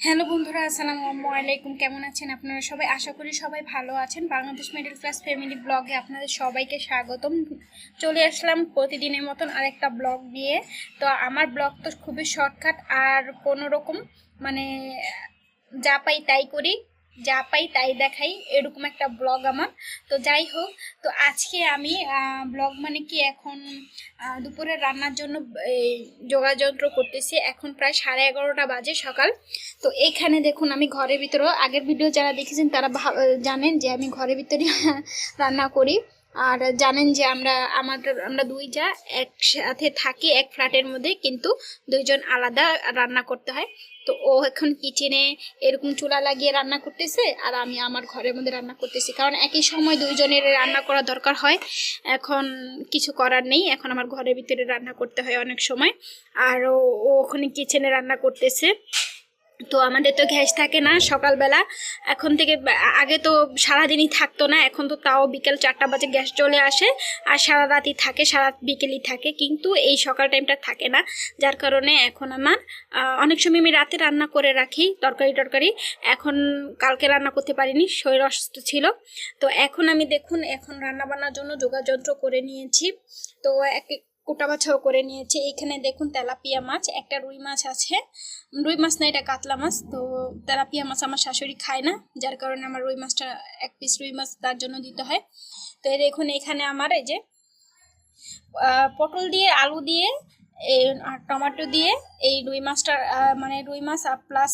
Hello বন্ধুরা, আসসালামু আলাইকুম। কেমন আছেন আপনারা সবাই? আশা করি সবাই ভালো আছেন। বাংলাদেশ মিডল ক্লাস ফ্যামিলি ব্লগে আপনাদের সবাইকে স্বাগতম। চলে আসলাম প্রতিদিনের মতন আরেকটা ব্লগ নিয়ে। তো আমার ব্লগ তো খুবই শর্টকাট আর কোনো রকম মানে যা পাই তাই করি। যা পাই তাই দেখাই, এরকম একটা ব্লগ আমার। তো যাই হোক, তো আজকে আমি ব্লগ মানে কি এখন দুপুরে রান্নার জন্য যোগাযন্ত্র করতেছি। এখন প্রায় সাড়ে এগারোটা বাজে সকাল। তো এইখানে দেখুন, আমি ঘরের ভিতরেও, আগের ভিডিও যারা দেখেছেন, তারা জানেন যে আমি ঘরের ভিতরে রান্না করি। আর জানেন যে আমরা, আমাদের, আমরা দুই যা একসাথে থাকি, এক ফ্ল্যাটের মধ্যে, কিন্তু দুইজন আলাদা রান্না করতে হয়। তো ও এখন কিচেনে এরকম চুলা লাগিয়ে রান্না করতেছে, আর আমি আমার ঘরের মধ্যে রান্না করতেছি। কারণ একই সময় দুইজনের রান্না করা দরকার হয়। এখন কিছু করার নেই, এখন আমার ঘরের ভিতরে রান্না করতে হয় অনেক সময়। আর ও ও ওখানে কিচেনে রান্না করতেছে। তো আমাদের তো গ্যাস থাকে না সকালবেলা। এখন থেকে আগে তো সারাদিনই থাকতো না, এখন তো তাও বিকেল চারটা বাজে গ্যাস চলে আসে আর সারা রাতই থাকে, সারা বিকেলই থাকে, কিন্তু এই সকাল টাইমটা থাকে না। যার কারণে এখন আমার অনেক সময় আমি রাতে রান্না করে রাখি, তরকারি টরকারি। এখন কালকে রান্না করতে পারিনি, শরীর অসুস্থ ছিল। তো এখন আমি দেখুন, এখন রান্না বান্নার জন্য যোগাযন্ত্র করে নিয়েছি। তো এক কোটা বাছাও করে নিয়েছে। এখানে দেখুন তেলাপিয়া মাছ, একটা রুই মাছ আছে। রুই মাছ না, এটা কাতলা মাছ। তো তেলাপিয়া মাছ আমার শাশুড়ি খায় না, যার কারণে আমার রুই মাছটা এক পিস রুই মাছ তার জন্য দিতে হয়। তো দেখুন এখানে আমার এই যে পটল দিয়ে, আলু দিয়ে এই টমেটো দিয়ে এই রুই মাছটা মানে রুই মাছ আর প্লাস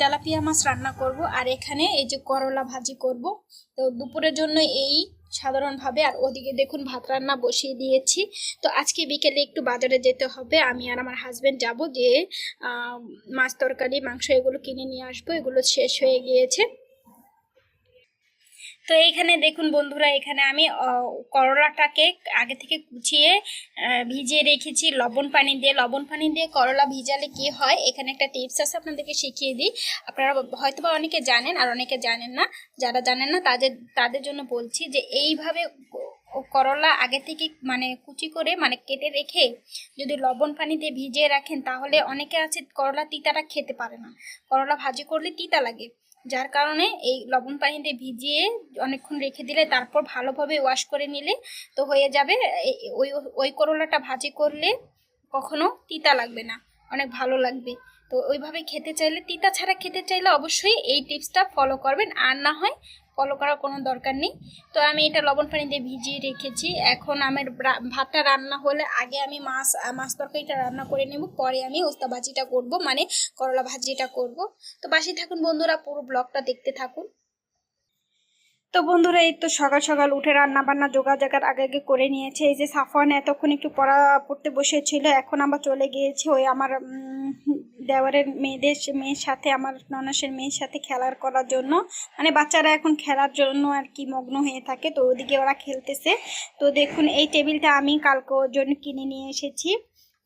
তেলাপিয়া মাছ রান্না করব। আর এখানে এই যে করলা ভাজি করব। তো দুপুরের জন্য এই সাধারণভাবে, আর ওদিকে দেখুন ভাত রান্না বসিয়ে দিয়েছি। তো আজকে বিকেলে একটু বাজারে যেতে হবে। আমি আর আমার হাজব্যান্ড যাব যে মাছ তরকারি, মাংস এগুলো কিনে নিয়ে আসব। এগুলো শেষ হয়ে গিয়েছে। তো এইখানে দেখুন বন্ধুরা, এখানে আমি করলাটাকে আগে থেকে কুচিয়ে ভিজিয়ে রেখেছি। লবণ পানি দিয়ে, লবণ পানি দিয়ে করলা ভিজালে কি হয়? এখানে একটা টিপস আছে, আপনাদেরকে শিখিয়ে দিই। আপনারা হয়তো অনেকে জানেন, আর অনেকে জানেন না। যারা জানেন না, তাদের তাদের জন্য বলছি যে, এইভাবে করলা আগে থেকে মানে কুচি করে মানে কেটে রেখে যদি লবণ পানি দিয়ে ভিজিয়ে রাখেন, তাহলে অনেকে আছে করলা তিতাটা খেতে পারে না। করলা ভাজি করলে তিতা লাগে। যার কারণে এই লবণ পানিতে ভিজিয়ে অনেকক্ষণ রেখে দিলে তারপর ভালোভাবে ওয়াশ করে নিলে তো হয়ে যাবে। ওই ওই করলাটা ভাজি করলে কখনো তিতা লাগবে না, অনেক ভালো লাগবে। তো ওইভাবে খেতে চাইলে, তিতা ছাড়া খেতে চাইলে অবশ্যই এই টিপসটা ফলো করবেন। আর না হয় ফলো করার কোনো দরকার নেই। তো আমি এটা লবণ পানি দিয়ে ভিজিয়ে রেখেছি। এখন আমার ভাতটা রান্না হলে আগে আমি মাছ মাছ তরকারিটা রান্না করে নেব। পরে আমি ওস্তা ভাজিটা করব মানে করলা ভাজিটা করব। তো বাসি থাকুন বন্ধুরা, পুরো ব্লগটা দেখতে থাকুন। তো বন্ধুরা, এই তো সকাল সকাল উঠে রান্না বান্না যোগাযোগের আগে আগে করে নিয়েছে। এই যে সাফওয়ান এতক্ষণ একটু পড়া পড়তে বসেছিল, এখন আবার চলে গিয়েছে ওই আমার দেওয়ারের মেয়েদের, মেয়ের সাথে, আমার ননাসের মেয়ের সাথে খেলার করার জন্য। মানে বাচ্চারা এখন খেলার জন্য আর কি মগ্ন হয়ে থাকে, তো ওদিকে ওরা খেলতেছে। তো দেখুন, এই টেবিলটা আমি কালকে ওর জন্য কিনে নিয়ে এসেছি।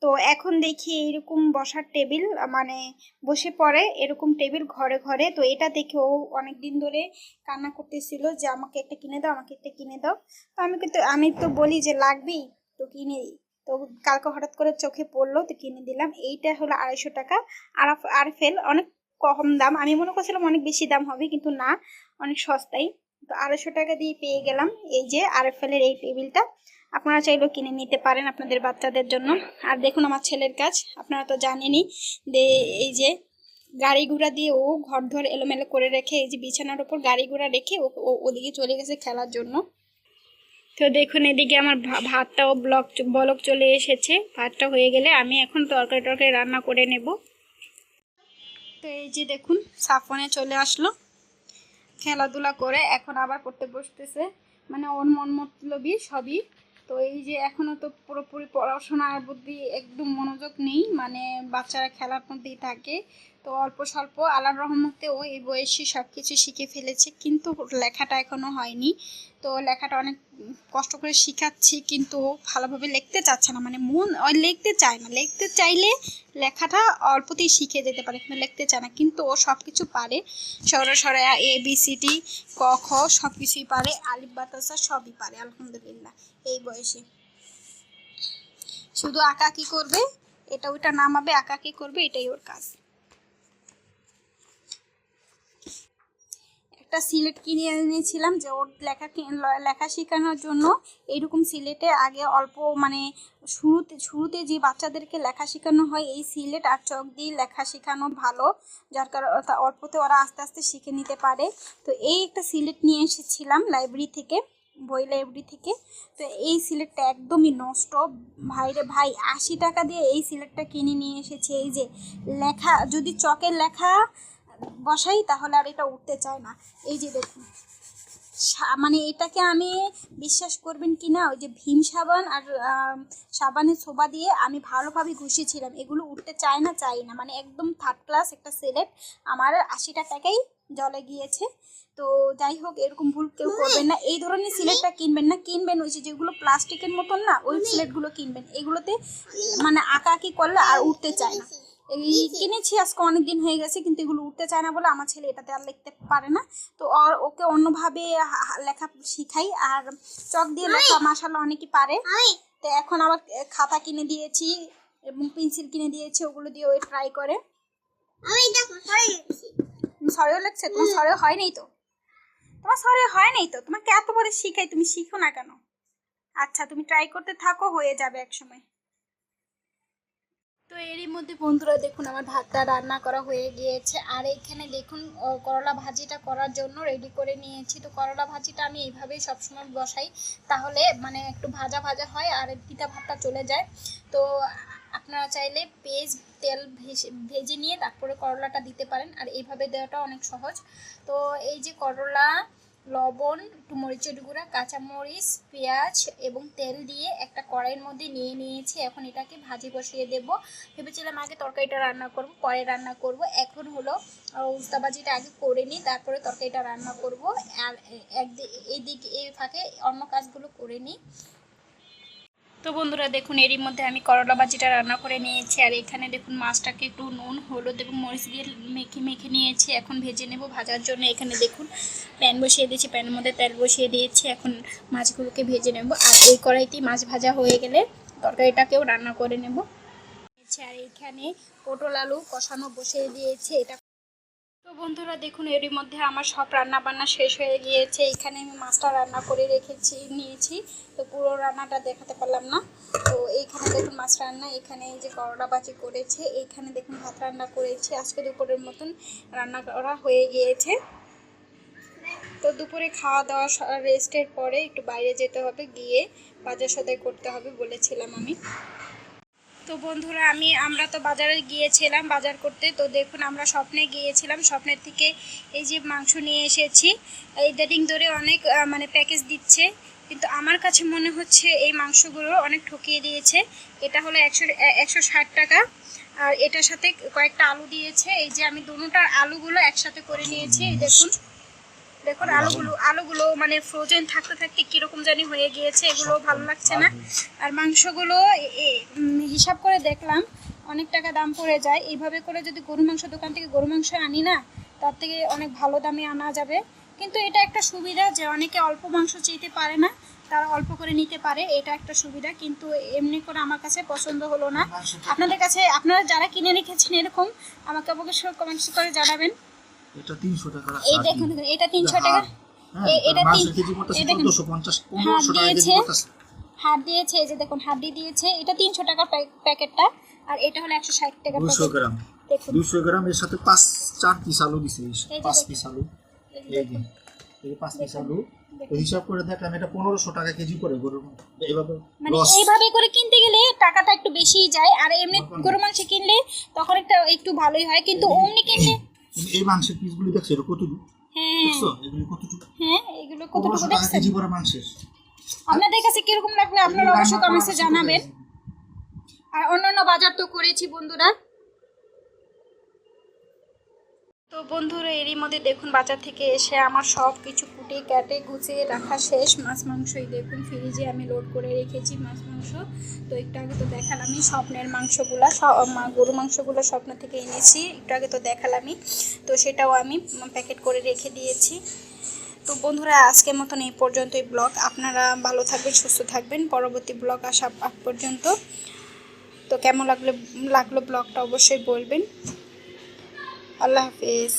তো এখন দেখি এরকম বসার টেবিল মানে বসে পড়ে এরকম টেবিল ঘরে ঘরে। তো এটা দেখে ও অনেক দিন ধরে কান্না করতেছিল যে, আমাকে একটা কিনে দাও, আমাকে একটা কিনে দাও। তো আমি কিন্তু, আমি তো বলি যে, লাগবেই, তো কিনে তো কালকে হঠাৎ করে চোখে পড়ল, তো কিনে দিলাম। এইটা হলো আড়াইশো টাকা। আর আর ফেল অনেক কম দাম। আমি মনে করছিলাম অনেক বেশি দাম হবে, কিন্তু না, অনেক সস্তাই। তো আড়াইশো টাকা দিয়ে পেয়ে গেলাম। এই যে আরফেলের এই টেবিলটা, আপনারা চাইলেও কিনে নিতে পারেন আপনাদের বাচ্চাদের জন্য। আর দেখুন আমার ছেলের কাজ, আপনারা তো জানেনই যে এই যে গাড়ি ঘোড়া দিয়ে ও ঘর ধর এলোমেলো করে রেখে, এই যে বিছানার ওপর গাড়ি ঘোড়া রেখে ও- ওদিকে চলে গেছে খেলার জন্য। তো দেখুন এদিকে আমার ভাতটাও ব্লক বলক চলে এসেছে। ভাতটা হয়ে গেলে আমি এখন তরকারি টরকারি রান্না করে নেব। তো এই যে দেখুন, সাফনে চলে আসলো। খেলাধুলা করে এখন আবার পড়তে বসতেছে। মানে ওর মন মতলবই সবই। তো এই যে এখনও তো পুরোপুরি পড়াশোনার বুদ্ধি একদম মনোযোগ নেই। মানে বাচ্চারা খেলার মধ্যেই থাকে। তো অল্প স্বল্প আল্লাহর রহমতে ও এই বয়সে সব কিছু শিখে ফেলেছে, কিন্তু লেখাটা এখনও হয়নি। তো লেখাটা অনেক কষ্ট করে শিখাচ্ছি, কিন্তু ভালোভাবে লিখতে চাচ্ছে না। মানে মন লিখতে চায় না। লিখতে চাইলে লেখাটা অল্পতেই শিখে যেতে পারে, কিন্তু লিখতে চায় না। কিন্তু ও সব কিছু পারে। সরা সরা এ, বি, সি, ডি, ক, খ সব কিছুই পারে। আলিফ বাতাসা সবই পারে, আলহামদুলিল্লাহ, এই বয়সে। শুধু আঁকা কি করবে? এটা ওইটা নামাবে আঁকা কি করবে? এটাই ওর কাজ। একটা সিলেট কিনে এনেছিলাম যে ওর লেখা লেখা শেখানোর জন্য এইরকম সিলেটে আগে অল্প মানে শুরুতে শুরুতে যে বাচ্চাদেরকে লেখা শেখানো হয় এই সিলেট আর চক দিয়ে লেখা শেখানো ভালো। যার কারণে অল্পতে ওরা আস্তে আস্তে শিখে নিতে পারে। তো এই একটা সিলেট নিয়ে এসেছিলাম লাইব্রেরি থেকে, বই লাইব্রেরি থেকে। তো এই সিলেটটা একদমই নষ্ট। ভাইরে ভাই, আশি টাকা দিয়ে এই সিলেটটা কিনে নিয়ে এসেছে। এই যে লেখা, যদি চকের লেখা বসাই তাহলে আর এটা উঠতে চায় না। এই যে দেখুন মানে এটাকে আমি বিশ্বাস করবেন কি না ওই যে ভীম সাবান আর সাবানের সোবা দিয়ে আমি ভালোভাবে ঘষেছিলাম। এগুলো উঠতে চায় না চাই না। মানে একদম থার্ড ক্লাস একটা সিলেট আমার আশিটা টাকাই জলে গিয়েছে। তো যাই হোক এরকম ভুল কেউ করবেন না। এই ধরনের সিলেটটা কিনবেন না। কিনবেন ওই যে যেগুলো প্লাস্টিকের মতন না ওই সিলেটগুলো কিনবেন। এগুলোতে মানে আঁকা আঁকি করলে আর উঠতে চায় না। কিনেছি আজকে অনেক দিন হয়ে গেছে কিন্তু এগুলো উঠতে চায় না বলে আমার ছেলে এটাতে আর লিখতে পারে না। তো ওর- ওকে অন্যভাবে লেখা শিখাই আর চক দিয়ে লেখা মাসাল্লাহ অনেকেই পারে। তো এখন আবার খাতা কিনে দিয়েছি এবং পেন্সিল কিনে দিয়েছি ওগুলো দিয়ে ওই ট্রাই করে। সরেও লাগছে তোমার সরেও হয় নাই তো? তোমার সরে হয় নাই তো? তোমাকে এত বড় শিখাই তুমি শিখো না কেন? আচ্ছা তুমি ট্রাই করতে থাকো হয়ে যাবে এক সময় তো এরই মধ্যে বন্ধুরা দেখুন, আমার ভাতটা রান্না করা হয়ে গিয়েছে। আর এখানে দেখুন করলা ভাজিটা করার জন্য রেডি করে নিয়েছি। তো করলা ভাজিটা আমি এইভাবেই সবসময় বসাই। তাহলে মানে একটু ভাজা ভাজা হয় আর পিতা ভাতটা চলে যায়। তো আপনারা চাইলে পেঁয়াজ, তেল ভেসে, ভেজে নিয়ে তারপরে করলাটা দিতে পারেন। আর এইভাবে দেওয়াটা অনেক সহজ। তো এই যে করলা লবণ একটু মরিচের গুঁড়া কাঁচামরিচ পেঁয়াজ এবং তেল দিয়ে একটা কড়াইয়ের মধ্যে নিয়ে নিয়েছি। এখন এটাকে ভাজি বসিয়ে দেব। ভেবেছিলাম আগে তরকারিটা রান্না করব পরে রান্না করব। এখন হলো আহ, উস্তা ভাজিটা আগে করে নিই তারপরে তরকারিটা রান্না করব। আর একদিক এইদিক এই ফাঁকে অন্য কাজগুলো করে নিই। তো বন্ধুরা দেখুন, এরই মধ্যে আমি করলা ভাজিটা রান্না করে নিয়েছি। আর এখানে দেখুন, মাছটাকে একটু নুন, হলুদ এবং মরিচ দিয়ে মেখে মেখে নিয়েছি। এখন ভেজে নেব ভাজার জন্য। এখানে দেখুন, প্যান বসিয়ে দিয়েছি। প্যানের মধ্যে তেল বসিয়ে দিয়েছি। এখন মাছগুলোকে ভেজে নেব। আর এই কড়াইতেই মাছ ভাজা হয়ে গেলে তরকারিটাকেও রান্না করে নেব। আর এখানে পটল আলু কষানো বসিয়ে দিয়েছি। এটা বন্ধুরা, দেখুন, এরই মধ্যে আমার সব রান্না বান্না শেষ হয়ে গিয়েছে। এখানে আমি মাছটা রান্না করে রেখেছি, নিয়েছি। তো পুরো রান্নাটা দেখাতে পারলাম না। তো এইখানে দেখুন, মাছ রান্না, এখানে এই যে করলা বাজি করেছে, এইখানে দেখুন, ভাত রান্না করেছি। আজকে দুপুরের মতন রান্না করা হয়ে গিয়েছে। তো দুপুরে খাওয়া দাওয়া রেস্টের পরে একটু বাইরে যেতে হবে, গিয়ে বাজার সদাই করতে হবে বলেছিলাম আমি। তো বন্ধুরা, আমি, আমরা তো বাজারে গিয়েছিলাম, বাজার করতে। তো দেখুন, আমরা স্বপ্নে গিয়েছিলাম, স্বপ্নের থেকে এই যে মাংস নিয়ে এসেছি। এই দেডিং ধরে অনেক মানে প্যাকেজ দিচ্ছে। কিন্তু আমার কাছে মনে হচ্ছে এই মাংসগুলো অনেক ঠকিয়ে দিয়েছে। এটা হলো একশো একশো ষাট টাকা। আর এটার সাথে কয়েকটা আলু দিয়েছে। এই যে আমি দুটোটার আলুগুলো একসাথে করে নিয়েছি দেখুন। দেখুন আলুগুলো আলুগুলো মানে ফ্রোজেন থাকতে থাকতে কীরকম জানি হয়ে গিয়েছে এগুলো ভালো লাগছে না। আর মাংসগুলো হিসাব করে দেখলাম অনেক টাকা দাম পড়ে যায়। এইভাবে করে যদি গরু মাংস দোকান থেকে গরু মাংস আনি না তার থেকে অনেক ভালো দামে আনা যাবে। কিন্তু এটা একটা সুবিধা যে অনেকে অল্প মাংস চেতে পারে না তারা অল্প করে নিতে পারে এটা একটা সুবিধা। কিন্তু এমনি করে আমার কাছে পছন্দ হলো না। আপনাদের কাছে আপনারা যারা কিনে রেখেছেন এরকম আমাকে অবশ্যই কমেন্টস করে জানাবেন। এটা তিনশো টাকা এই দেখুন দেখুন, এটা তিনশো টাকা। হ্যাঁ, এটা চোদ্দশো পঞ্চাশ পনেরোশো টাকা কেজি দিয়েছে। পড়তেছে। হাত দিয়েছে এই যে দেখুন হাড্ডি দিয়েছে। এটা তিনশো টাকার প্যাকেটটা আর এটা হলো একশো ষাট টাকার দুশো গ্রাম। দেখুন। দুশো গ্রাম এর সাথে পাঁচ চার পিস আলু দিছে পাঁচ পিস আলু। এই যে এই পাঁচ পিস আলু। তো হিসাব করে দেখলাম এটা পনেরোশো টাকা কেজি করে গরুর এইভাবে মানে এইভাবে করে কিনতে গেলে টাকাটা একটু বেশিই যায় আর এমনি গরু মাংস কিনলে তখন একটা একটু ভালোই হয় কিন্তু অমনি কিনলে এই মাংসের পিসগুলো দেখছ? এটা কতটুকু? হ্যাঁ। দেখছ? এগুলো কতটুকু? হ্যাঁ এগুলো কতটুকু কেজি করে মাংসের। আপনাদের কাছে কীরকম লাগল? আপনারা অবশ্যই কমেন্টসে জানাবেন। আর অন্যান্য বাজার তো করেছি বন্ধুরা। তো বন্ধুরা, এরই মধ্যে দেখুন বাজার থেকে এসে আমার সব কিছু কুটে কেটে গুছিয়ে রাখা শেষ। মাছ মাংসই দেখুন ফ্রিজে আমি লোড করে রেখেছি মাছ মাংস। তো একটু আগে তো দেখালামই স্বপ্নের মাংসগুলা গরু মাংসগুলো স্বপ্ন থেকে এনেছি। একটু আগে তো দেখালামই। তো সেটাও আমি প্যাকেট করে রেখে দিয়েছি। তো বন্ধুরা, আজকের মতন এই পর্যন্তই ব্লগ। আপনারা ভালো থাকবেন, সুস্থ থাকবেন। পরবর্তী ব্লগ আসা পর্যন্ত। তো কেমন লাগল লাগল ব্লগটা অবশ্যই বলবেন। আল্লাহ হাফিজ